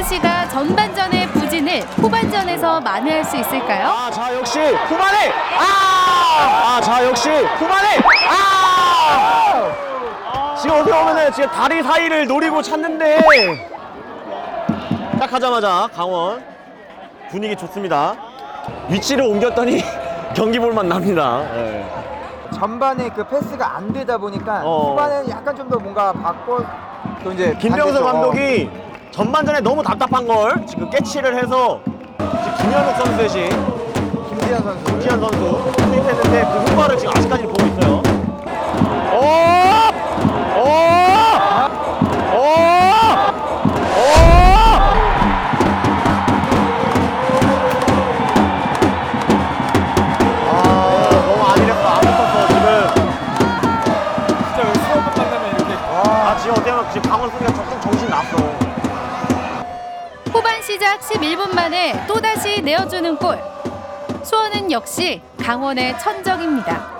FC가 전반전의 부진을 후반전에서 만회할 수 있을까요? 아, 자 역시 후반에 아! 아, 자 역시 후반에 아! 지금 어떻게 보면은 지금 다리 사이를 노리고 찾는데 딱 하자마자 강원 분위기 좋습니다. 위치를 옮겼더니 경기 볼만 납니다. 예. 전반에 그 패스가 안 되다 보니까 어. 후반에는 약간 좀 더 뭔가 바꿔 또 이제 반대쪽, 어. 감독이 전반전에 너무 답답한 걸 지금 깨치를 해서 지금 김현욱 선수 대신 김지현 선수 김지현 선수 투입했는데 그 효과를 지금 아직까지 보고 있어요. 오! 오! 오! 오! 아, 너무 안일했어. 안 붙었어, 지금. 진짜 왜 수업을 만나면 이렇게 아, 지금 보면 지금 강원 수비가 조금 정신 났어. 후반 시작 11분 만에 또다시 내어주는 골. 수원은 역시 강원의 천적입니다.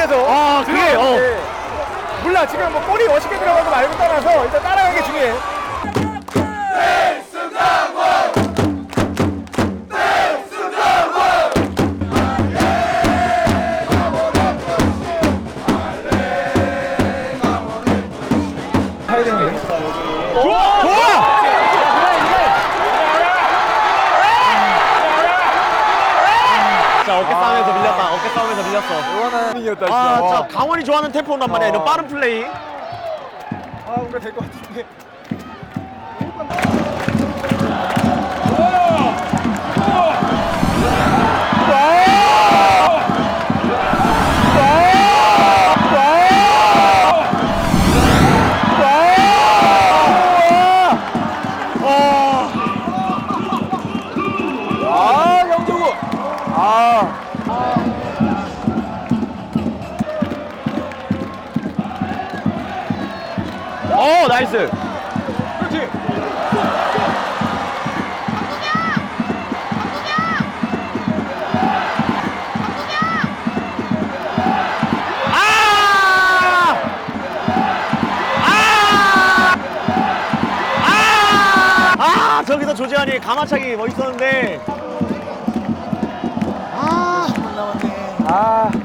돼서 아, 그게 어. 네. 몰라 지금 뭐 골이 멋있게 들어가고 말고 따라서 일단 따라가는 게 중요해 싸움에서 밀렸어. 분이었다 진짜 아, 와. 자, 강원이 좋아하는 템포란 말이야. 이런 어. 빠른 플레이. 아 뭔가 될것 같은데 나이스. 그렇지 아! 아! 아! 아! 저기서 조재환이 가마차기 멋있었는데. 아! 아 나이스!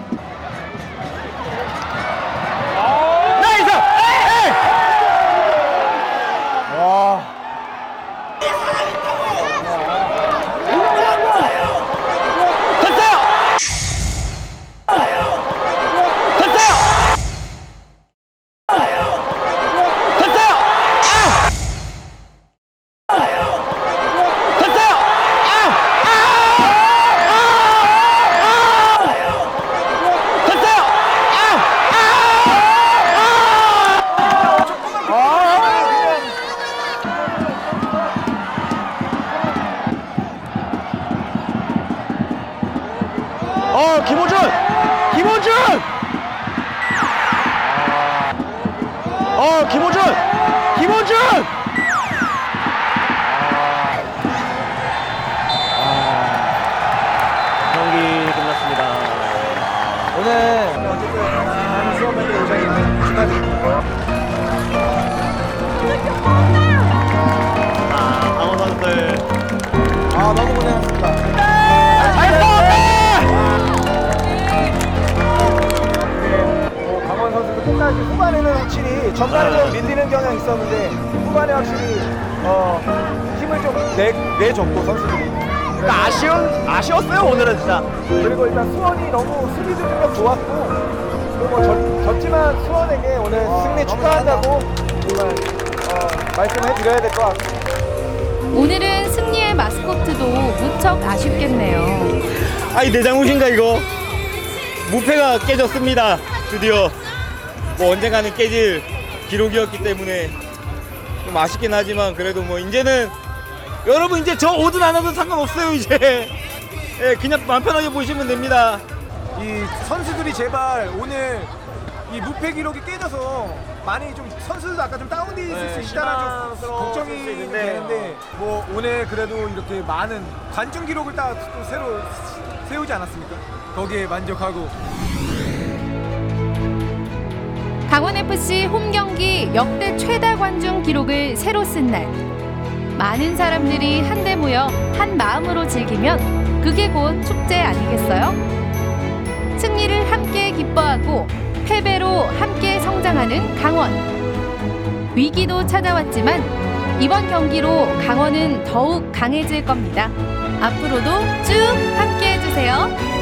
오늘 수업할 때 후반에는 확실히 전반에 좀 밀리는 경향이 있었는데 후반에 확실히 어, 힘을 좀 내, 내줬고 선수들이 그러니까 아쉬운 아쉬웠어요 오늘은 진짜. 그리고 일단 수원이 너무 수비 능력 좋았고 그리고 졌, 졌지만 수원에게 오늘 승리 축하한다고 정말 어, 말씀해 드려야 될 것 같습니다. 오늘은 승리의 마스코트도 무척 아쉽겠네요. 아이 내 잘못인가 이거 무패가 깨졌습니다 드디어 뭐 언젠가는 깨질 기록이었기 때문에 좀 아쉽긴 하지만 그래도 뭐 이제는 여러분 이제 저 오든 안 오든 상관없어요 이제 예, 그냥 마음 편하게 보시면 됩니다 이 선수들이 제발 오늘 이 무패 기록이 깨져서 많이 좀 선수들도 아까 좀 다운돼 있을 네, 수 있다는 좀 걱정이 수 있는데. 되는데 뭐 오늘 그래도 이렇게 많은 관중 기록을 딱 또 새로 세우지 않았습니까? 거기에 만족하고 강원FC 홈 경기 역대 최다 관중 기록을 새로 쓴 날. 많은 사람들이 한데 모여 한 마음으로 즐기면 그게 곧 축제 아니겠어요? 승리를 함께 기뻐하고 패배로 함께 성장하는 강원. 위기도 찾아왔지만 이번 경기로 강원은 더욱 강해질 겁니다. 앞으로도 쭉 함께 해주세요.